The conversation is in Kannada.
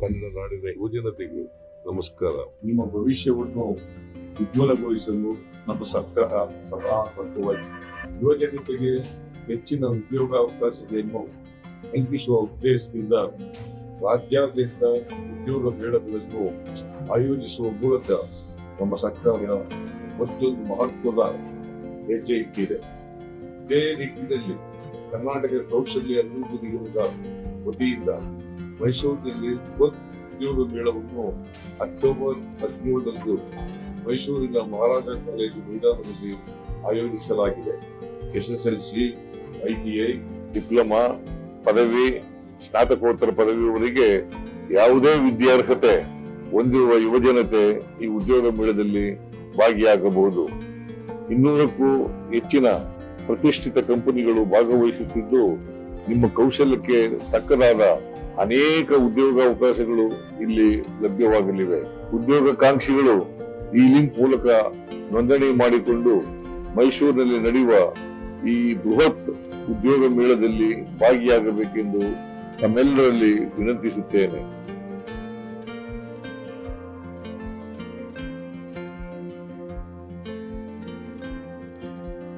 ಕನ್ನಡ ನಾಡಿನ ಯುವಜನತೆಗೆ ನಮಸ್ಕಾರ. ನಿಮ್ಮ ಭವಿಷ್ಯವನ್ನು ಉಜ್ವಲಗೊಳಿಸಲು ನಮ್ಮ ಸರ್ಕಾರ ಸದಾ ಬದ್ಧವಾಗಿ ಯುವಜನತೆಗೆ ಹೆಚ್ಚಿನ ಉದ್ಯೋಗಾವಕಾಶಗಳನ್ನು ಕಲ್ಪಿಸುವ ಉದ್ದೇಶದಿಂದ ರಾಜ್ಯಾದ್ಯಂತ ಉದ್ಯೋಗ ಮೇಳಗಳನ್ನು ಆಯೋಜಿಸುವ ಮೂಲಕ ನಮ್ಮ ಸರ್ಕಾರ ಮತ್ತೊಂದು ಮಹತ್ವದ ಹೆಜ್ಜೆ ಇಟ್ಟಿದೆ. ಇದೇ ನಿಟ್ಟಿನಲ್ಲಿ ಕರ್ನಾಟಕ ಕೌಶಲ್ಯ ಅಭಿವೃದ್ಧಿ ನಿಗಮದ ವತಿಯಿಂದ ಮೈಸೂರಿನಲ್ಲಿ ಉದ್ಯೋಗ ಮೇಳವನ್ನು ಅಕ್ಟೋಬರ್ ಹದಿನೇಳರಂದು ಮೈಸೂರಿನ ಮಹಾರಾಜ ಕಾಲೇಜು ಮೈದಾನದಲ್ಲಿ ಆಯೋಜಿಸಲಾಗಿದೆ. S S L C ITI diploma ಪದವಿ, ಸ್ನಾತಕೋತ್ತರ ಪದವಿಯವರಿಗೆ ಯಾವುದೇ ವಿದ್ಯಾರ್ಹತೆ ಹೊಂದಿರುವ ಯುವಜನತೆ ಈ ಉದ್ಯೋಗ ಮೇಳದಲ್ಲಿ ಭಾಗಿಯಾಗಬಹುದು. ಇನ್ನೂರಕ್ಕೂ ಹೆಚ್ಚಿನ ಪ್ರತಿಷ್ಠಿತ ಕಂಪನಿಗಳು ಭಾಗವಹಿಸುತ್ತಿದ್ದು, ನಿಮ್ಮ ಕೌಶಲ್ಯಕ್ಕೆ ತಕ್ಕದಾದ ಅನೇಕ ಉದ್ಯೋಗ ಅವಕಾಶಗಳು ಇಲ್ಲಿ ಲಭ್ಯವಾಗಲಿವೆ. ಉದ್ಯೋಗಾಕಾಂಕ್ಷಿಗಳು ಈ ಲಿಂಕ್ ಮೂಲಕ ನೋಂದಣಿ ಮಾಡಿಕೊಂಡು ಮೈಸೂರಿನಲ್ಲಿ ನಡೆಯುವ ಈ ಬೃಹತ್ ಉದ್ಯೋಗ ಮೇಳದಲ್ಲಿ ಭಾಗಿಯಾಗಬೇಕೆಂದು ತಮ್ಮೆಲ್ಲರಲ್ಲಿ ವಿನಂತಿಸುತ್ತೇನೆ.